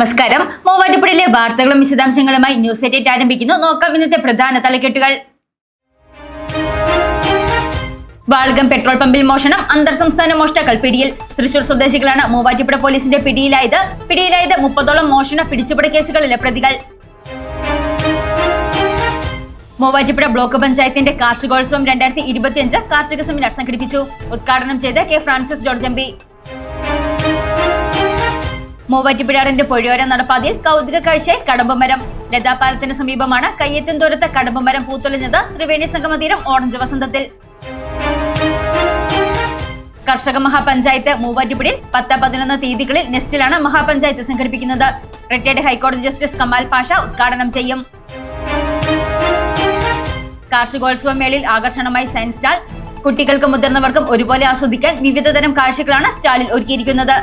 നമസ്കാരം. മൂവാറ്റുപുഴയിലെ വാർത്തകളും വിശദാംശങ്ങളുമായി ന്യൂസ് എയ്റ്റ് ആരംഭിക്കുന്നു. നോക്കാം ഇന്നത്തെ പ്രധാന തലക്കെട്ടുകൾ. വാൾഗം പെട്രോൾ പമ്പിൽ മോഷണം അന്തർ സംസ്ഥാന മോഷ്ടാക്കൾ പിടിയിൽ. തൃശൂർ സ്വദേശികളാണ് മൂവാറ്റുപുഴ പോലീസിന്റെ പിടിയിലായത്. പിടിയിലായത് മുപ്പതോളം മോഷണ പിടിച്ചുപിട കേസുകളിലെ പ്രതികൾ. മൂവാറ്റുപുഴ ബ്ലോക്ക് പഞ്ചായത്തിന്റെ കാർഷികോത്സവം രണ്ടായിരത്തി ഇരുപത്തിയഞ്ച് കാർഷിക സെമിനാർ സംഘടിപ്പിച്ചു. ഉദ്ഘാടനം ചെയ്ത് കെ ഫ്രാൻസിസ് ജോർജ് എം മൂവാറ്റുപുഴാറിന്റെ പുഴയോര നടപ്പാതിയിൽ കൗതുക കാഴ്ചയായി കടമ്പമരം. ലതാപാലത്തിന് സമീപമാണ് കയ്യെത്തും ദൂരത്ത് കടമ്പമരം പൂത്തൊളിഞ്ഞത് ത്രിവേണി സംഗമ തീരം ഓറഞ്ച് വസന്തത്തിൽ. കർഷക മഹാപഞ്ചായത്ത് മൂവാറ്റുപുഴയിൽ പത്ത് പതിനൊന്ന് തീയതികളിൽ നെസ്റ്റിലാണ് മഹാപഞ്ചായത്ത് സംഘടിപ്പിക്കുന്നത്. റിട്ടയർഡ് ഹൈക്കോടതി ജസ്റ്റിസ് കമാൽ പാഷ ഉദ്ഘാടനം ചെയ്യും. കാർഷികോത്സവ മേളയിൽ ആകർഷണമായി സയൻസ് സ്റ്റാൾ. കുട്ടികൾക്കും മുതിർന്നവർക്കും ഒരുപോലെ ആസ്വദിക്കാൻ വിവിധതരം കാഴ്ചകളാണ് സ്റ്റാളിൽ ഒരുക്കിയിരിക്കുന്നത്.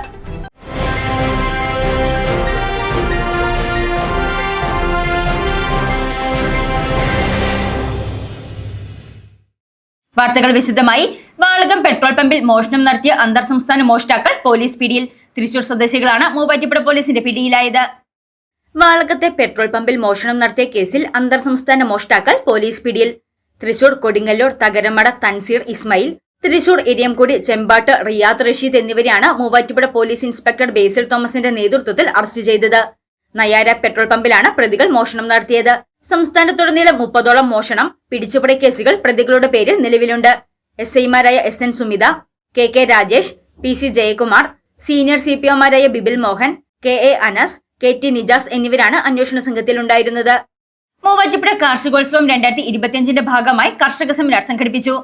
വാർത്തകൾ വിശദമായി. വാളകം പെട്രോൾ പമ്പിൽ മോഷണം നടത്തിയ അന്തർ സംസ്ഥാന മോഷ്ടാക്കൾ പോലീസ് പിടിയിൽ. തൃശൂർ സ്വദേശികളാണ് മൂവാറ്റുപുഴ പോലീസിന്റെ പിടിയിലായത്. വാളകത്തെ പെട്രോൾ പമ്പിൽ മോഷണം നടത്തിയ കേസിൽ അന്തർ സംസ്ഥാന മോഷ്ടാക്കൾ പോലീസ് പിടിയിൽ. തൃശൂർ കൊടിങ്ങല്ലൂർ തകരമട തൻസീർ ഇസ്മയിൽ തൃശൂർ എരിയംകുടി ചെമ്പാട്ട് റിയാദ് റഷീദ് എന്നിവരെയാണ് മൂവാറ്റുപുഴ പോലീസ് ഇൻസ്പെക്ടർ ബേസിൽ തോമസിന്റെ നേതൃത്വത്തിൽ അറസ്റ്റ് ചെയ്തത്. നയാര പെട്രോൾ പമ്പിലാണ് പ്രതികൾ മോഷണം നടത്തിയത്. സംസ്ഥാനത്തുടനീളം മുപ്പതോളം മോഷണം പിടിച്ചുപറി കേസുകൾ പ്രതികളുടെ പേരിൽ നിലവിലുണ്ട്. എസ് ഐമാരായ S N Sumitha K K Rajesh P C Jayakumar senior C P ഒമാരായ Bibil Mohan K A Anas K T Nijas എന്നിവരാണ് അന്വേഷണ സംഘത്തിൽ ഉണ്ടായിരുന്നത് മൂവാറ്റുപുഴ കാർഷികോത്സവം രണ്ടായിരത്തി ഇരുപത്തിയഞ്ചിന്റെ ഭാഗമായി കർഷക സെമിനാർ സംഘടിപ്പിച്ചു.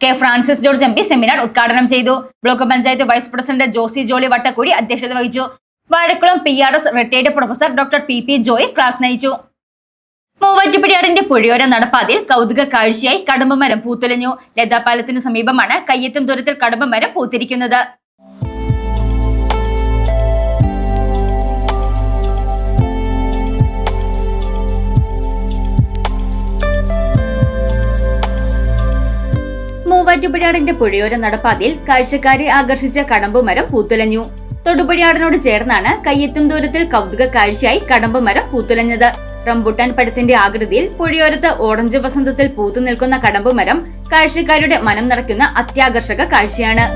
K Francis George M P seminar ഉദ്ഘാടനം ചെയ്തു. Block panchayat vice president Josy Jolly Vattakudy അധ്യക്ഷത വഹിച്ചു. Vazhakulam P R S retired professor doctor P P Joy class നയിച്ചു. മൂവാറ്റുപടിയാടിന്റെ പുഴയോര നടപ്പാതിൽ കൗതുക കാഴ്ചയായി കടമ്പമരം പൂത്തുലഞ്ഞു ലതാപാലത്തിന് സമീപമാണ് കയ്യെത്തും ദൂരത്തിൽ കടമ്പമരം പൂത്തിരിക്കുന്നത്. മൂവാറ്റുപടിയാടിന്റെ പുഴയോര നടപ്പാതയിൽ കാഴ്ചക്കാരെ ആകർഷിച്ച കടമ്പുമരം പൂത്തുലഞ്ഞു തൊടുപുഴയാടിനോട് ചേർന്നാണ് കയ്യെത്തും ദൂരത്തിൽ കൗതുക കാഴ്ചയായി കടമ്പുമരം പൂത്തുലഞ്ഞത് റംബുട്ടാൻ പഴത്തിന്റെ ആകൃതിയിൽ പുഴയോരത്ത് ഓറഞ്ച് വസന്തത്തിൽ പൂത്തു നിൽക്കുന്ന കടമ്പുമരം കാഴ്ചക്കാരുടെ മനം നിറയ്ക്കുന്ന അത്യാകർഷക കാഴ്ചയാണ്.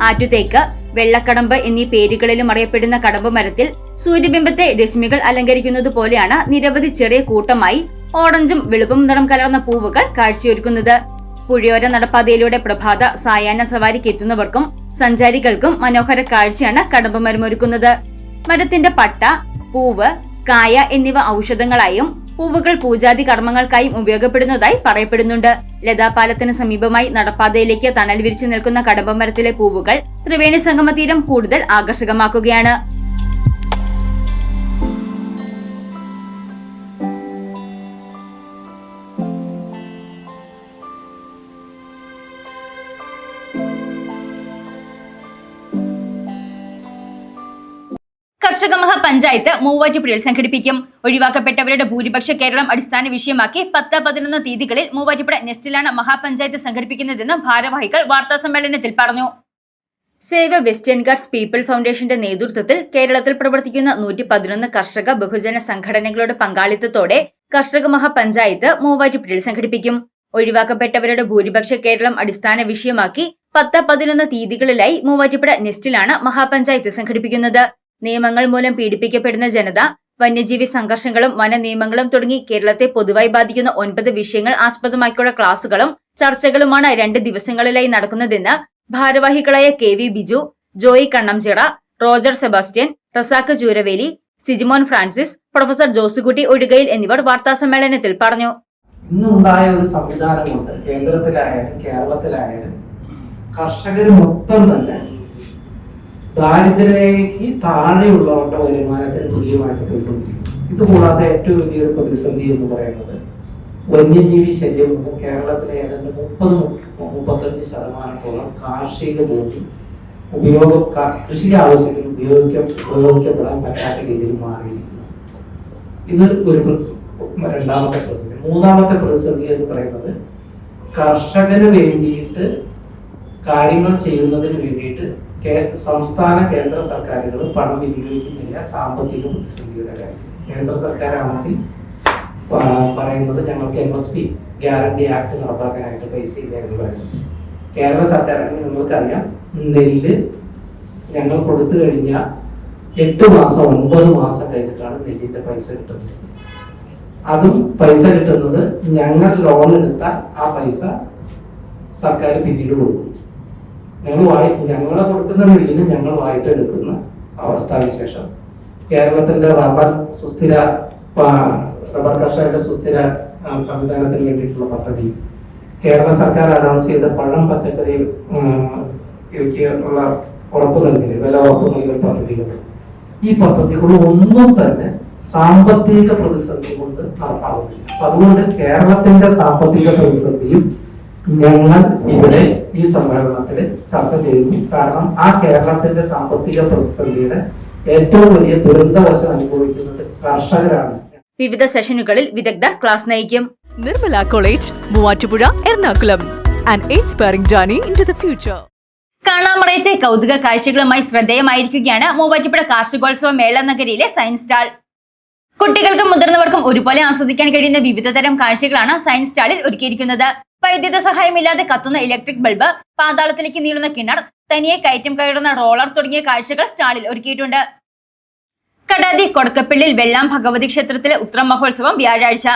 ആറ്റുതേക്ക് വെള്ളക്കടമ്പ് എന്നീ പേരുകളിലും അറിയപ്പെടുന്ന കടമ്പ് മരത്തിൽ സൂര്യബിംബത്തെ രശ്മികൾ അലങ്കരിക്കുന്നത് പോലെയാണ് നിരവധി ചെറിയ കൂട്ടമായി ഓറഞ്ചും വെളുപ്പും നിറം കലർന്ന പൂവുകൾ കാഴ്ചയൊരുക്കുന്നത്. പുഴയോര നടപ്പാതയിലൂടെ പ്രഭാത സായാഹ്ന സവാരിക്ക് എത്തുന്നവർക്കും സഞ്ചാരികൾക്കും മനോഹര കാഴ്ചയാണ് കടമ്പ് മരമൊരുക്കുന്നത്. മരത്തിന്റെ പട്ട പൂവ് കായ എന്നിവ ഔഷധങ്ങളായും പൂവുകൾ പൂജാതി കർമ്മങ്ങൾക്കായും ഉപയോഗപ്പെടുന്നതായി പറയപ്പെടുന്നുണ്ട്. ലതാപാലത്തിന് സമീപമായി നടപ്പാതയിലേക്ക് തണൽ വിരിച്ചു നിൽക്കുന്ന കടമ്പമരത്തിലെ പൂവുകൾ ത്രിവേണി സംഗമ തീരം കൂടുതൽ ആകർഷകമാക്കുകയാണ്. കർഷക പഞ്ചായത്ത് മൂവാറ്റുപുഴയിൽ സംഘടിപ്പിക്കും. ഒഴിവാക്കപ്പെട്ടവരുടെ ഭൂരിപക്ഷ കേരളം അടിസ്ഥാന വിഷയമാക്കി പത്ത് പതിനൊന്ന് തീയതികളിൽ മൂവാറ്റുപുഴ നെസ്റ്റിലാണ് മഹാപഞ്ചായത്ത് സംഘടിപ്പിക്കുന്നതെന്ന് ഭാരവാഹികൾ വാർത്താ സമ്മേളനത്തിൽ പറഞ്ഞു. സേവ വെസ്റ്റേൺ ഗാർഡ്സ് പീപ്പിൾ ഫൗണ്ടേഷന്റെ നേതൃത്വത്തിൽ കേരളത്തിൽ പ്രവർത്തിക്കുന്ന നൂറ്റി പതിനൊന്ന് കർഷക ബഹുജന സംഘടനകളുടെ പങ്കാളിത്തത്തോടെ കർഷക മഹാപഞ്ചായത്ത് മൂവാറ്റുപുഴയിൽ സംഘടിപ്പിക്കും. ഒഴിവാക്കപ്പെട്ടവരുടെ ഭൂരിപക്ഷ കേരളം അടിസ്ഥാന വിഷയമാക്കി പത്ത് പതിനൊന്ന് തീയതികളിലായി മൂവാറ്റുപുഴ നെസ്റ്റിലാണ് മഹാപഞ്ചായത്ത് സംഘടിപ്പിക്കുന്നത്. നിയമങ്ങൾ മൂലം പീഡിപ്പിക്കപ്പെടുന്ന ജനത വന്യജീവി സംഘർഷങ്ങളും വന നിയമങ്ങളും തുടങ്ങി കേരളത്തെ പൊതുവായി ബാധിക്കുന്ന ഒൻപത് വിഷയങ്ങൾ ആസ്പദമാക്കിയുള്ള ക്ലാസുകളും ചർച്ചകളുമാണ് രണ്ട് ദിവസങ്ങളിലായി നടക്കുന്നതെന്ന് ഭാരവാഹികളായ K V Biju Joy Kannamchira Roger Sebastian Razak Chooraveli Sijimon Francis professor Josukutty Ozhukayil എന്നിവർ വാർത്താസമ്മേളനത്തിൽ പറഞ്ഞു. ഇന്നുണ്ടായ ഒരു സംവിധാനം കൊണ്ട് കേന്ദ്രത്തിലായാലും കേരളത്തിലായാലും കർഷകർ മൊത്തം തന്നെ ദാരിദ്ര്യരേഖയ്ക്ക് താഴെയുള്ളവരുടെ വരുമാനത്തിന് തുല്യമായിട്ട് പോയിക്കൊണ്ടിരിക്കും ഇതുകൂടാതെ ഏറ്റവും വലിയൊരു പ്രതിസന്ധി എന്ന് പറയുന്നത് വന്യജീവി ശല്യം കേരളത്തിലെ ഏതാണ്ട് മുപ്പത് മുപ്പത്തഞ്ച് ശതമാനത്തോളം കാർഷിക ഭൂമി ഉപയോഗ കൃഷി കൃഷിക്ക് ആവശ്യത്തിന് ഉപയോഗിക്ക ഉപയോഗിക്കപ്പെടാൻ പറ്റാത്ത രീതിയിൽ മാറിയിരിക്കുന്നു. ഇത് ഒരു രണ്ടാമത്തെ പ്രതിസന്ധി. മൂന്നാമത്തെ പ്രതിസന്ധി എന്ന് പറയുന്നത് കർഷകന് വേണ്ടിയിട്ട് കാര്യങ്ങൾ ചെയ്യുന്നതിന് വേണ്ടിയിട്ട് സംസ്ഥാന കേന്ദ്ര സർക്കാരുകൾ പണം വിനിയോഗിക്കുന്നില്ല സാമ്പത്തിക പ്രതിസന്ധിയുടെ കാര്യം. കേന്ദ്ര സർക്കാരാണെങ്കിൽ പറയുന്നത് ഞങ്ങൾക്ക് M S P guarantee act നടപ്പാക്കാനായിട്ട് പൈസ ഇല്ല എന്ന് പറയുന്നത് കേരള സർക്കാരാണെങ്കിൽ നിങ്ങൾക്കറിയാം നെല്ല് ഞങ്ങൾ കൊടുത്തു കഴിഞ്ഞാൽ എട്ട് മാസം ഒൻപത് മാസം കഴിഞ്ഞിട്ടാണ് നെല്ലിന്റെ പൈസ കിട്ടുന്നത്. അതും പൈസ കിട്ടുന്നത് ഞങ്ങൾ ലോൺ എടുത്താൽ ആ പൈസ സർക്കാർ പിന്നീട് കൊടുക്കും. ഞങ്ങൾ വായി ഞങ്ങളെ കൊടുക്കുന്ന നെല്ലിന് ഞങ്ങൾ വായ്പ എടുക്കുന്ന അവസ്ഥാവിശേഷം കേരളത്തിന്റെ റബ്ബർ സുസ്ഥിര റബ്ബർ കർഷകരുടെ സുസ്ഥിര സംവിധാനത്തിന് വേണ്ടിയിട്ടുള്ള പദ്ധതി. കേരള സർക്കാർ അനൗൺസ് ചെയ്ത പഴം പച്ചക്കറി ഉള്ള ഉറപ്പ് നൽകൽ വില ഉറപ്പ് നൽകൽ പദ്ധതികൾ. ഈ പദ്ധതികൾ ഒന്നും തന്നെ സാമ്പത്തിക പ്രതിസന്ധി കൊണ്ട് നടപ്പാവുന്നില്ല അപ്പൊ അതുകൊണ്ട് കേരളത്തിന്റെ സാമ്പത്തിക പ്രതിസന്ധിയും ഞങ്ങൾ ഇവിടെ ഈ സമ്മേളനത്തിൽ ചർച്ച ചെയ്യുന്നു. കാരണം ആ കേരളത്തിന്റെ സാമ്പത്തിക പ്രതിസന്ധിയുടെ ഏറ്റവും വലിയ ദുരന്തവശം അനുഭവിക്കുന്നത് കർഷകരാണ്. വിവിധ സെഷനുകളിൽ വിദഗ്ധർ ക്ലാസ് നയിക്കും. Nirmala college Muvattupuzha Ernakulam. And inspiring journey into the future കാണാമറയത്തെ കൗതുക കാഴ്ചകളുമായി ശ്രദ്ധേയമായിരിക്കുകയാണ് മൂവാറ്റുപുഴ കാർഷികോത്സവ മേള നഗരിയിലെ സയൻസ് സ്റ്റാൾ കുട്ടികൾക്കും മുതിർന്നവർക്കും ഒരുപോലെ ആസ്വദിക്കാൻ കഴിയുന്ന വിവിധതരം കാഴ്ചകളാണ് സയൻസ് സ്റ്റാളിൽ ഒരുക്കിയിരിക്കുന്നത്. വൈദ്യുത സഹായമില്ലാതെ കത്തുന്ന ഇലക്ട്രിക് ബൾബ് പാതാളത്തിലേക്ക് നീളുന്ന കിണർ തനിയെ കയറ്റം കയറുന്ന റോളർ തുടങ്ങിയ കാഴ്ചകൾ സ്റ്റാളിൽ ഒരുക്കിയിട്ടുണ്ട്. കടാതി കൊടക്കപ്പള്ളിയിൽ വെള്ളാം ഭഗവതി ക്ഷേത്രത്തിലെ ഉത്രം മഹോത്സവം വ്യാഴാഴ്ച.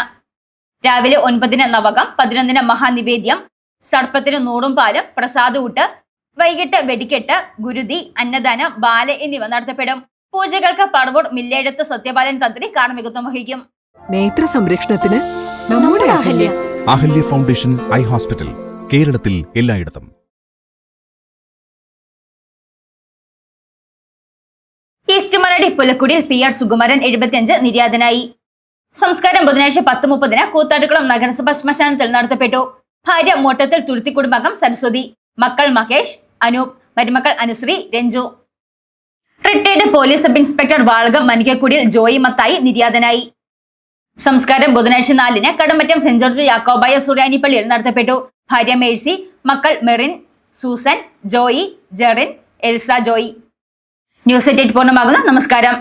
രാവിലെ ഒൻപതിന് നവകം പതിനൊന്നിന് മഹാനിവേദ്യം സർപ്പത്തിന് നൂറും പാലും പ്രസാദൂട്ട് വൈകിട്ട് വെടിക്കെട്ട് ഗുരുതി അന്നദാനം ബാല എന്നിവ നടത്തപ്പെടും. പൂജകൾക്ക് പടവൂർ മില്ലേഴത്ത് സത്യപാലൻ തന്ത്രി കാർമ്മികത്വം വഹിക്കും. നേത്ര സംരക്ഷണത്തിന് നമ്മുടെ Ahalya. Ahalya foundation eye hospital കേരളത്തിൽ എല്ലായിടത്തും. ഈസ്റ്റ് മലടി പുലക്കുടിയിൽ പി ആർ സുകുമാരൻ എഴുപത്തിയഞ്ച് നിര്യാതനായി. സംസ്കാരം ബുധനാഴ്ച പത്ത് മുപ്പതിന് കൂത്താട്ടുകുളം നഗരസഭ ശ്മശാനത്തിൽ നടത്തപ്പെട്ടു. ഭാര്യ മോട്ടത്തിൽ തുരുത്തി കുടുംബാംഗം സരസ്വതി മക്കൾ മഹേഷ് അനൂപ് മരുമക്കൾ Anusree Ranju. Retired police sub inspector Valakam മനികക്കുടിയിൽ Joy Mathai നിര്യാതനായി. സംസ്കാരം ബുധനാഴ്ച നാലിന് കടമറ്റം സെന്റ് ജോർജ് യാക്കോബായ സുറാനിപ്പള്ളിയിൽ നടത്തപ്പെട്ടു. ഭാര്യ മേഴ്സി മക്കൾ മെറിൻ സൂസൻ ജോയി ജെറിൻ എൽസ ജോയി. ന്യൂസ് എറ്റ് പൂർണമാകുന്നു. നമസ്കാരം.